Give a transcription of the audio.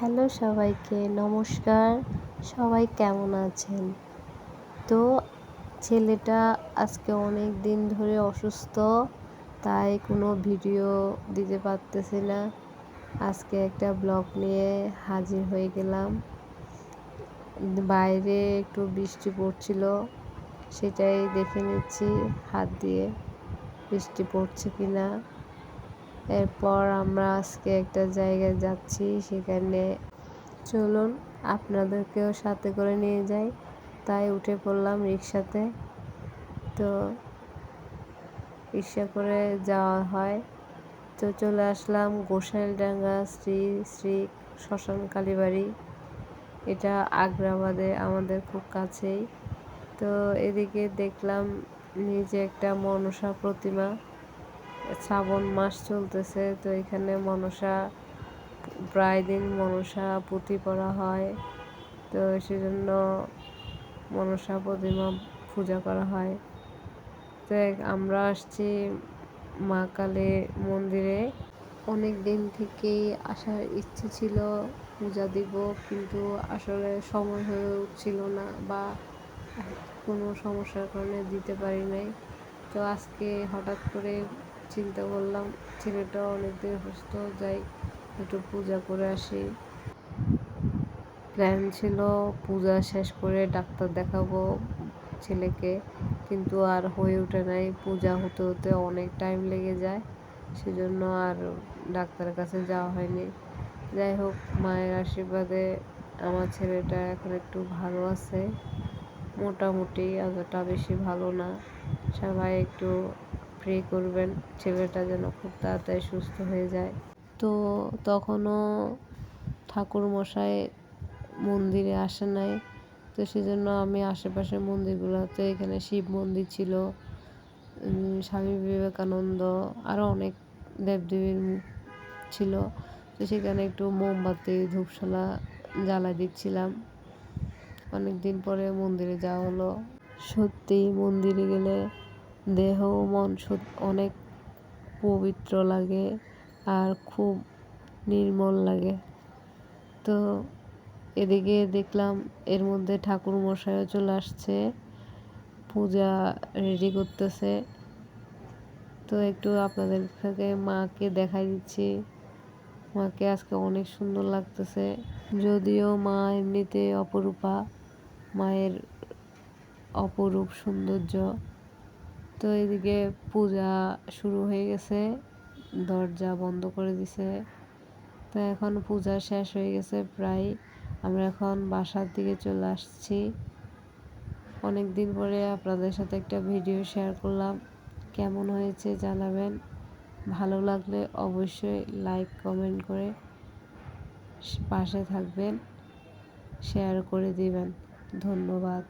Hello সবাইকে, নমস্কার। সবাই কেমন আছেন? তো ছেলেটা আজকে অনেক দিন ধরে অসুস্থ, তাই কোনো ভিডিও দিতে পারতেছি না। আজকে একটা ব্লগ নিয়ে হাজির হয়ে গেলাম। বাইরে একটু বৃষ্টি পড়ছিল, সেটাই দেখে নিচ্ছি হাত দিয়ে বৃষ্টি পড়ছে কি না এরপর আমরা আজকে একটা জায়গায় যাচ্ছি, সেখানে চলুন আপনাদেরকেও সাথে করে নিয়ে যাই। তাই উঠে পড়লাম রিক্সাতে। তো রিক্সা করে যাওয়া হয়। তো চলে আসলাম গোসাইলডাঙ্গা শ্রী শ্রী শ্মশান কালীবাড়ি। এটা আগ্রাবাদে, আমাদের খুব কাছেই। তো এদিকে দেখলাম নিজে একটা মনসা প্রতিমা। শ্রাবণ মাস চলতেছে, তো এখানে মনসা, প্রায় দিন মনসা পুঁথি পড়া হয়। তো সেজন্য মনসা প্রতিমা পূজা করা হয়। তো আমরা আসছি মা কালী মন্দিরে। অনেক দিন থেকেই আসার ইচ্ছে ছিল পূজা দিব, কিন্তু আসলে সময় হয়ে উঠছিল না বা কোনো সমস্যার কারণে দিতে পারি নাই। তো আজকে হঠাৎ করে চিন্তা করলাম, ছেলেটা অনেকদিন সুস্থ যাই একটু পূজা করে আসি। প্ল্যান ছিল পূজা শেষ করে ডাক্তার দেখাবো ছেলেকে, কিন্তু আর হয়ে ওঠে নাই। পূজা হতে হতে অনেক টাইম লেগে যায়, সেজন্য আর ডাক্তারের কাছে যাওয়া হয়নি। যাই হোক, মায়ের আশীর্বাদে আমার ছেলেটা এখন একটু ভালো আছে। মোটামুটি এতটা বেশি ভালো না। সবাই একটু প্রে করবেন, ছেলেটা যেন খুব তাড়াতাড়ি সুস্থ হয়ে যায়। তো তখনও ঠাকুর মশাই মন্দিরে আসে নাই। তো সেজন্য আমি আশেপাশের মন্দিরগুলোতে এখানে শিব মন্দির ছিল স্বামী বিবেকানন্দ আরও অনেক দেবদেবীর ছিল। তো সেখানে একটু মোমবাতি, ধূপশালা জ্বালা দিচ্ছিলাম। অনেক দিন পরে মন্দিরে যাওয়া হলো। সত্যি মন্দিরে গেলে দেহ মন অনেক পবিত্র লাগে আর খুব নির্মল লাগে। তো এদিকে দেখলাম এর মধ্যে ঠাকুর মশাইও চলে আসছে, পূজা রেডি করতেছে। তো একটু আপনাদের থেকে মাকে দেখাই দিচ্ছি। মাকে আজকে অনেক সুন্দর লাগতেছে। যদিও মা এমনিতে অপরূপা, মায়ের অপরূপ সৌন্দর্য। তো এদিকে পূজা শুরু হয়ে গেছে, দরজা বন্ধ করে দিছে। তো এখন পূজা শেষ হয়ে গেছে প্রায়। আমরা এখন বাসার দিকে চলে আসছি। অনেক দিন পরে আপনাদের সাথে একটা ভিডিও শেয়ার করলাম। কেমন হয়েছে জানাবেন। ভালো লাগলে অবশ্যই লাইক, কমেন্ট করে পাশে থাকবেন, শেয়ার করে দিবেন। ধন্যবাদ।